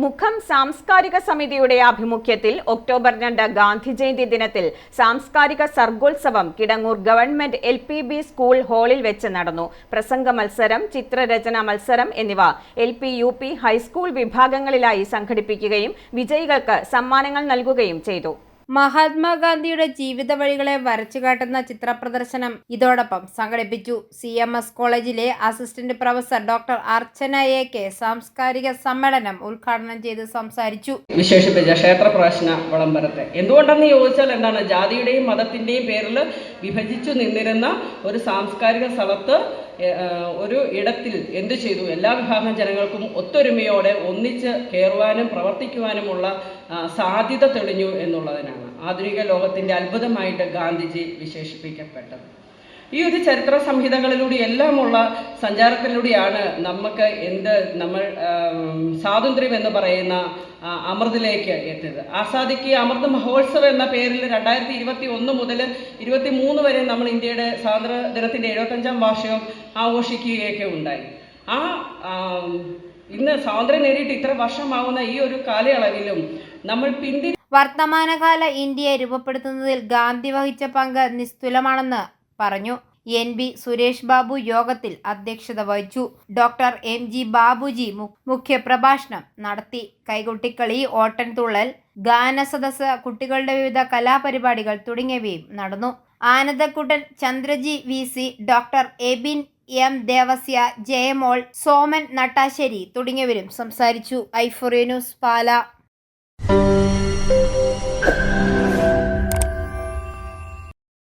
മുഖം സാംസ്കാരിക സമിതിയുടെ ആഭിമുഖ്യത്തിൽ ഒക്ടോബർ രണ്ട് ഗാന്ധി ജയന്തി ദിനത്തിൽ സാംസ്കാരിക സർഗോത്സവം Kidangoor government L P B school ഹാളിൽ വെച്ച് നടന്നു. പ്രസംഗ മത്സരം ചിത്രരചന മത്സരം എന്നിവ L P U P high school വിഭാഗങ്ങളിലായി സംഘടിപ്പിക്കുകയും വിജയികൾക്ക് സമ്മാനങ്ങൾ നൽകുകയും ചെയ്തു. മഹാത്മാഗാന്ധിയുടെ ജീവിത വഴികളെ വരച്ചു കാട്ടുന്ന ചിത്രപ്രദർശനം ഇതോടൊപ്പം സംഘടിപ്പിച്ചു സി എം എസ് കോളേജിലെ assistant professor doctor Archana A K സാംസ്കാരിക സമ്മേളനം ഉദ്ഘാടനം ചെയ്ത് സംസാരിച്ചു. വിശേഷിപ്പിച്ച ക്ഷേത്രപ്രവേശന വിളംബരത്തെ എന്തുകൊണ്ടെന്ന് ചോദിച്ചാൽ എന്താണ്? ജാതിയുടെയും മതത്തിന്റെയും പേരിൽ വിഭജിച്ചു നിന്നിരുന്ന ഒരു സാംസ്കാരിക സ്ഥലത്ത് ഒരു ഇടത്തിൽ എന്ത് ചെയ്തു? എല്ലാ വിഭാഗം ജനങ്ങൾക്കും ഒത്തൊരുമയോടെ ഒന്നിച്ച് കയറുവാനും പ്രവർത്തിക്കുവാനുമുള്ള സാധ്യത തെളിഞ്ഞു എന്നുള്ളതിനാണ് ആധുനിക ലോകത്തിന്റെ അത്ഭുതമായിട്ട് ഗാന്ധിജി വിശേഷിപ്പിക്കപ്പെട്ടത്. ഈ ഒരു ചരിത്ര സംഹിതകളിലൂടെ എല്ലാമുള്ള സഞ്ചാരത്തിലൂടെയാണ് നമുക്ക് എന്ത് നമ്മൾ സ്വാതന്ത്ര്യം എന്ന് പറയുന്ന അമൃതിലേക്ക് എത്തിയത്. ആസാദിക്ക് അമൃത് മഹോത്സവം എന്ന പേരിൽ രണ്ടായിരത്തി ഇരുപത്തി ഒന്ന് മുതൽ ഇരുപത്തി മൂന്ന് വരെ നമ്മൾ ഇന്ത്യയുടെ സ്വാതന്ത്ര്യ ദിനത്തിന്റെ എഴുപത്തഞ്ചാം വാർഷികം ആഘോഷിക്കുകയൊക്കെ ഉണ്ടായി ആ ഇന്ന് സ്വാതന്ത്ര്യം നേടിയിട്ട് ഇത്ര വർഷമാവുന്ന ഈ ഒരു കാലയളവിലും നമ്മൾ പിന്തിരി വർത്തമാനകാല ഇന്ത്യയെ രൂപപ്പെടുത്തുന്നതിൽ ഗാന്ധി വഹിച്ച പങ്ക് നിസ്തുലമാണെന്ന് പറഞ്ഞു. എൻ ബി സുരേഷ് ബാബു യോഗത്തിൽ അധ്യക്ഷത വഹിച്ചു. ഡോക്ടർ എം ജി ബാബുജി മുഖ്യപ്രഭാഷണം നടത്തി. കൈകൊട്ടിക്കളി ഓട്ടൻതുള്ളൽ ഗാനസദസ് കുട്ടികളുടെ വിവിധ കലാപരിപാടികൾ തുടങ്ങിയവയും നടന്നു. Anandakuttan Chandraji V C doctor Ebin M Devasya Jayamol Soman Nattassery തുടങ്ങിയവരും സംസാരിച്ചു. ഐഫുറിയ ന്യൂസ് പാല.